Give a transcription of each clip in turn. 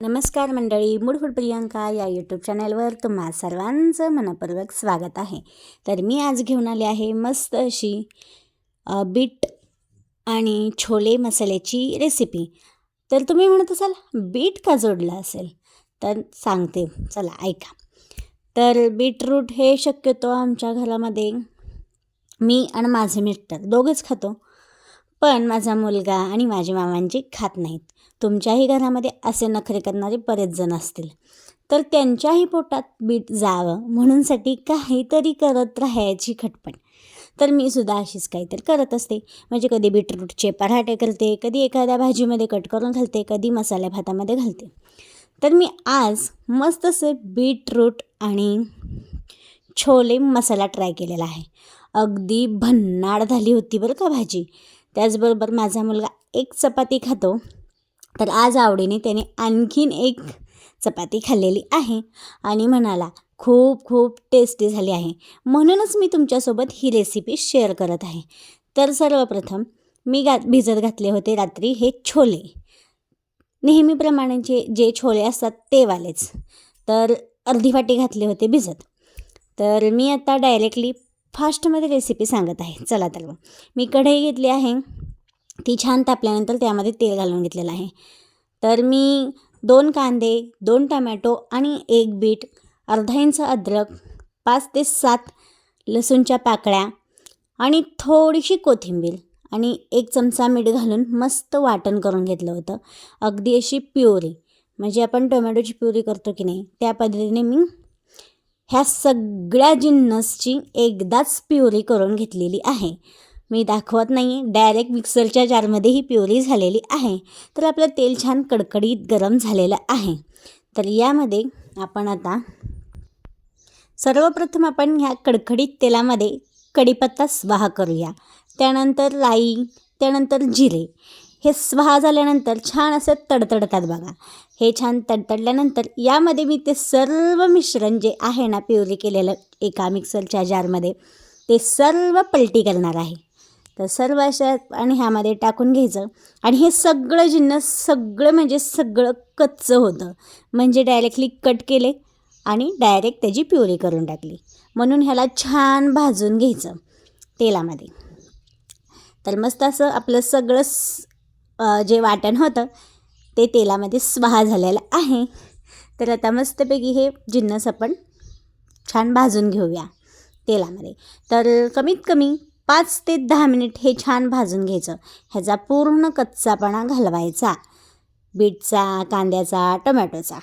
नमस्कार मंडळी मूडफूड प्रियांका या यूट्यूब चॅनलवर तुम्हा सर्वांचं मनपूर्वक स्वागत आहे. तर मी आज घेऊन आले आहे मस्त अशी बीट आणि छोले मसाल्याची रेसिपी तर तुम्ही म्हणत असाल बीट का जोडलं असेल? तर सांगते चला ऐका. तर बीटरूट हे शक्यतो आमच्या घरामध्ये मी आणि माझे मिस्टर दोघंच खातो. पण माझा मुलगा आणि माझे मामांची खात नाहीत. तुमच्याही घरामध्ये असे नखरे करणारे बरेच जण असतील. तर त्यांच्याही पोटात बीट जावं म्हणूनसाठी काहीतरी करत राहायची खटपट. तर मी सुद्धा अशीच काहीतरी करत असते. म्हणजे कधी बीटरूटचे पराठे करते कधी एखाद्या भाजीमध्ये कट करून घालते कधी मसाल्या भातामध्ये घालते. तर मी आज मस्त असे बीटरूट आणि छोले मसाला ट्राय केलेला आहे. अगदी भन्नाड झाली होती बरं का भाजी. त्याचबरोबर माझा मुलगा एक चपाती खातो. तर आज आवडीने त्याने आणखीन एक चपाती खाल्लेली आहे आणि म्हणाला खूप खूप टेस्टी झाली आहे. म्हणूनच मी तुमच्यासोबत ही रेसिपी शेअर करत आहे. तर सर्वप्रथम मी गा भिजत घातले होते रात्री हे छोले. नेहमीप्रमाणेचे जे छोले असतात ते वालेच. तर अर्धी वाटी घातले होते भिजत. तर मी आता डायरेक्टली फास्टमध्ये रेसिपी सांगत आहे. चला तर मी कढई घेतली आहे. ती छान तापल्यानंतर त्यामध्ये तेल घालून घेतलेलं आहे. तर मी दोन कांदे दोन टमॅटो आणि एक बीट अर्धा इंच अद्रक पाच ते सात लसूणच्या पाकळ्या आणि थोडीशी कोथिंबीर आणि एक चमचा मीठ घालून मस्त वाटण करून घेतलं होतं. अगदी अशी प्युरी. म्हणजे आपण टोमॅटोची प्युरी करतो की नाही त्या पद्धतीने मी ह्या सगळ्या जिन्नसची एकदाच प्युरी करून घेतलेली आहे. मी दाखवत नाही डायरेक्ट मिक्सरच्या जारमध्ये ही प्युरी झालेली आहे. तर आपलं तेल छान कडकडीत गरम झालेलं आहे. तर यामध्ये आपण आता सर्वप्रथम आपण ह्या कडकडीत तेलामध्ये कढीपत्ता स्वाहा करूया. त्यानंतर राई त्यानंतर जिरे. हे स्वाहा झाल्यानंतर छान असं तडतडतात बघा. हे छान तडतडल्यानंतर यामध्ये मी ते सर्व मिश्रण जे आहे ना प्युरी केलेलं एका मिक्सरच्या जारमध्ये ते सर्व पलटी करणार आहे. तर सर्व अशा आणि ह्यामध्ये टाकून घ्यायचं. आणि हे सगळं जिन्नस सगळं म्हणजे सगळं कच्चं होतं. म्हणजे डायरेक्टली कट केले आणि डायरेक्ट त्याची प्युरी करून टाकली. म्हणून ह्याला छान भाजून घ्यायचं तेलामध्ये. तर मस्त असं आपलं सगळं स- जे वाटण होतं ते तेलामध्ये स्वाहा झालेलं आहे. तर आता मस्तपैकी हे जिन्नस आपण छान भाजून घेऊया तेलामध्ये. तर कमीत कमी पाच ते दहा मिनिट हे छान भाजून घ्यायचं. ह्याचा पूर्ण कच्चापणा घालवायचा. बीटचा कांद्याचा टोमॅटोचा.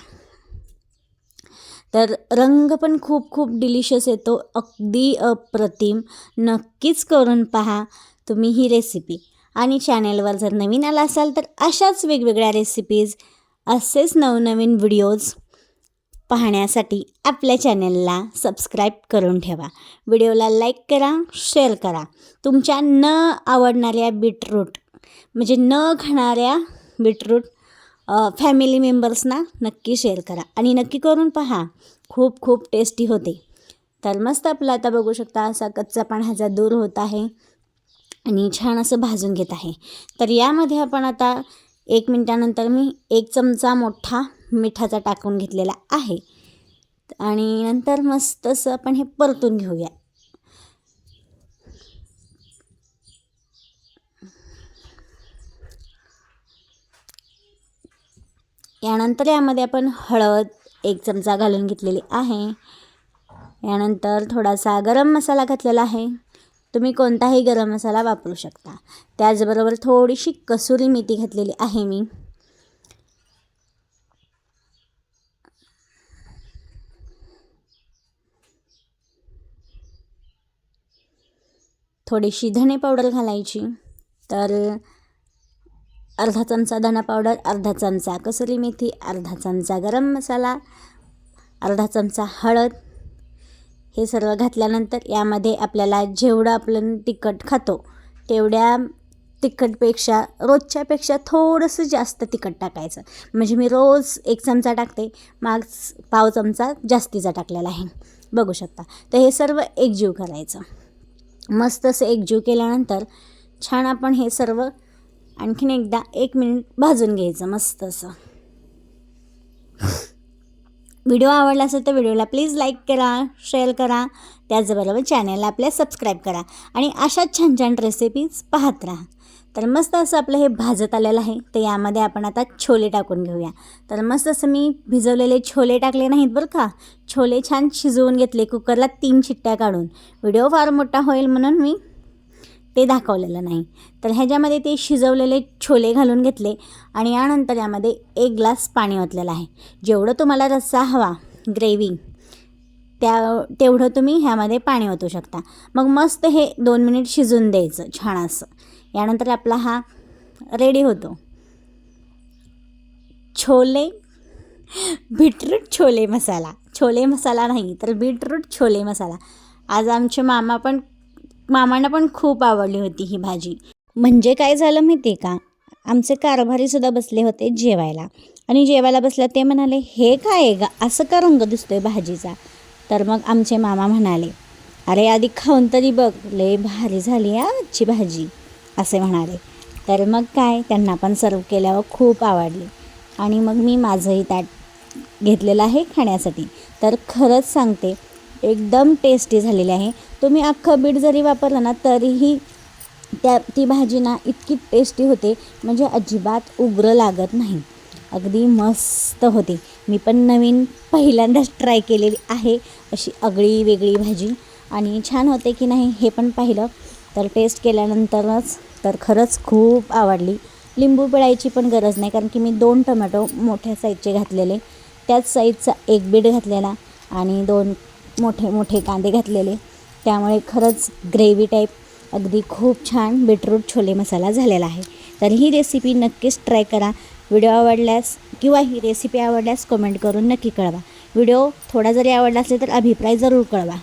तर रंग पण खूप खूप डिलिशियस येतो. अगदी अप्रतिम. नक्कीच करून पहा तुम्ही ही रेसिपी. आणि चॅनेलवर जर नवीन आला असाल तर अशाच वेगवेगळ्या रेसिपीज असेच नवनवीन व्हिडिओज पाहण्यासाठी आपल्या चॅनलला सबस्क्राईब करून ठेवा. व्हिडिओला लाईक करा शेअर करा. तुमच्या न आवडणाऱ्या बीटरूट म्हणजे न खाणाऱ्या बीटरूट फॅमिली मेंबर्सना नक्की शेअर करा. आणि नक्की करून पहा खूप खूप टेस्टी होते. तर मस्त आपलं आता बघू शकता असा कच्चा पाण्याचा दूर होत आहे. आणि छान असं भाजून घेत आहे. तर यामध्ये आपण आता एक मिनटानंतर मी एक चमचा मोठा मिठाचा टाकून घेतलेला आहे. आणि नंतर मस्त असं आपण हे परतून घेऊया. यानंतर यामध्ये आपण हळद एक चमचा घालून घेतलेली आहे. यानंतर थोडासा गरम मसाला घातलेला आहे. तुम्ही कोणताही गरम मसाला वापरू शकता. त्याचबरोबर थोडीशी कसुरी मेथी घातलेली आहे मी. थोडीशी धणे पावडर घालायची. तर अर्धा चमचा धना पावडर अर्धा चमचा कसुरी मेथी अर्धा चमचा गरम मसाला अर्धा चमचा हळद हे सर्व घातल्यानंतर यामध्ये आपल्याला जेवढं आपण तिखट खातो तेवढ्या तिखटपेक्षा रोजच्यापेक्षा थोडंसं जास्त तिखट टाकायचं. म्हणजे मी रोज एक चमचा टाकते माग पाव चमचा जास्तीचा टाकलेला आहे. बघू शकता. तर हे सर्व एकजीव करायचं. मस्त असं एकजीव केल्यानंतर छान आपण हे सर्व आणखीन एकदा एक मिनिट भाजून घ्यायचं मस्त असं. व्हिडिओ आवडला असेल तर व्हिडिओला प्लीज लाईक करा शेअर करा त्याचबरोबर चॅनलला आपल्या सबस्क्राईब करा आणि अशाच छान छान रेसिपीज पाहत राहा. तर मस्त असं आपलं हे भाजत आलेलं आहे तर यामध्ये आपण आता छोले टाकून घेऊया. तर मस्त असं मी भिजवलेले छोले टाकले नाहीत बरं का? छोले छान शिजवून घेतले कुकरला तीन शिट्ट्या काढून. व्हिडिओ फार मोठा होईल म्हणून मी ते दाखवलेलं नाही. तर ह्याच्यामध्ये ते शिजवलेले छोले घालून घेतले आणि यानंतर यामध्ये एक ग्लास पाणी ओतलेलं आहे. जेवढं तुम्हाला रस्सा हवा ग्रेव्ही त्या तेवढं तुम्ही ह्यामध्ये पाणी ओतू शकता. मग मस्त हे दोन मिनिट शिजून द्यायचं छान असं यानंतर आपला हा रेडी होतो. छोले बीटरूट छोले मसाला. छोले मसाला नाही तर बीटरूट छोले मसाला. आज आमचे मामा पण मामांना पण खूप आवडली होती ही भाजी. म्हणजे काय झालं माहिती आहे का? आमचे कारभारीसुद्धा बसले होते जेवायला. आणि जेवायला बसल्या ते म्हणाले हे काय आहे असं का रंग दिसतोय भाजीचा? तर मग आमचे मामा म्हणाले अरे आधी खाऊन तरी बघ लय भारी झाली आजची भाजी असे म्हणाले. तर मग काय त्यांना पण सर्व केल्यावर खूप आवडली. आणि मग मी माझंही ताट घेतलेलं आहे खाण्यासाठी. तर खरंच सांगते एकदम टेस्टी झालेली आहे. तुम्ही अख्खं बीट जरी वापरलं ना तरीही त्या ती भाजी ना इतकी टेस्टी होते म्हणजे अजिबात उग्र लागत नाही. अगदी मस्त होती. मी पण नवीन पहिल्यांदाच ट्राय केलेली आहे अशी आगळी वेगळी भाजी. आणि छान होते की नाही हे पण पाहिलं. तर टेस्ट केल्यानंतरच तर खरंच खूप आवडली. लिंबू पिळायची पण गरज नाही कारण की मी दोन टोमॅटो मोठ्या साईजचे घातलेले. त्याच साईजचा एक बीट घातलेला आणि दोन मोठे मोठे कांदे घातलेले. त्यामुळे खरंच ग्रेव्ही टाईप अगदी खूप छान बीटरूट छोले मसाला झालेला आहे. तर ही रेसिपी नक्कीच ट्राय करा. व्हिडिओ आवडल्यास किंवा ही रेसिपी आवडल्यास कमेंट करून नक्की कळवा. व्हिडिओ थोडा जरी आवडला असेल तर अभिप्राय जरूर कळवा.